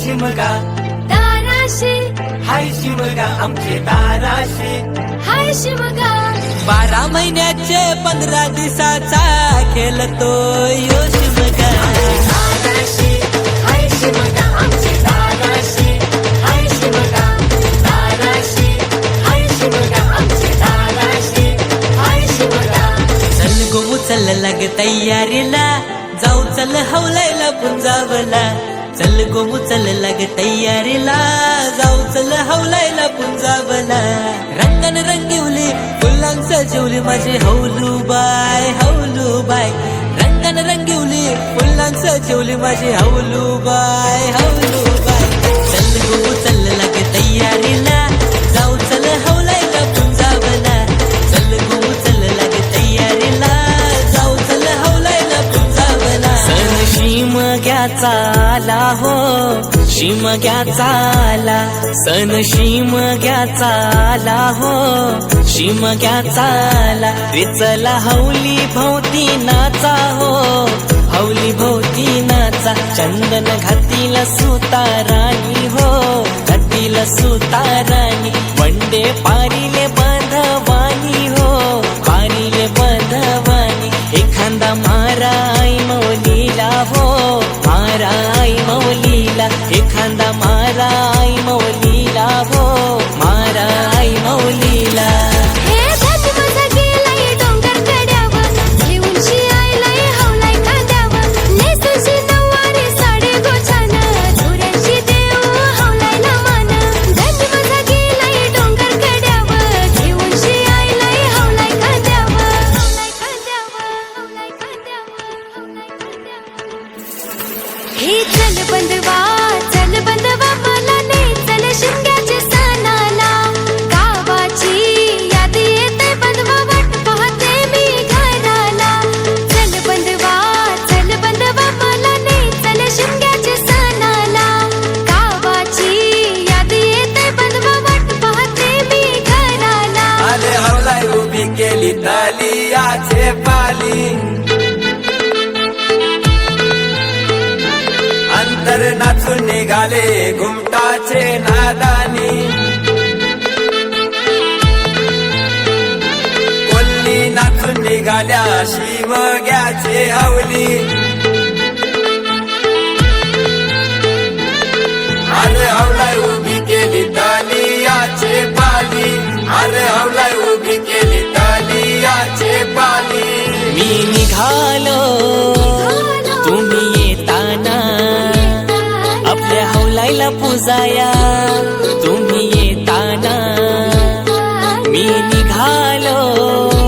शिमगा. ताराशी हाय शिमगा आमचे ताराशी हाय शिमगा. बारा महिन्याचे पंधरा दिवसाचा खेळतो यो शिमगा. ताराशी हाय शिमगा आमचे ताराशी हाय शिमगा. ताराशी हाय शिमगा आमचे ताराशी हाय शिमगा. चल गो चल लाग तयारीला. जाऊ चल हवलायला पुंजावला. चल गो चल लाग तयारीला. जाऊ चल हवलायला पुंजावला. रंगन रंगिवली फुलांग सजवली माझी हौलू बाय हौलू बाय. रंगन रंगिवली फुलांग सजवली माझे हौलू बाय. शिमग्याचा आला हो. शिमग्याचा आला. सन शिमग्याचा आला हो. शिमग्याचा आला. रिचला हौली भोवती नाचा हो. हौली भोवती नाचा चंदन घातील सुताराणी हो. घातील सुताराणी. वंडे पारिले एखादा मारा आई मौलीला. हो मारा आई मौलीला हे चल बंदवा उभी पाली. अंतर नाचून निघाले घुमटाचे नादानी. कोल्ली नाचून निघाल्या शिवग्याचे हवली. निघालो. तुम्ही येताना आपल्या हौलायला पुजाया. तुम्ही येताना मी निघालो.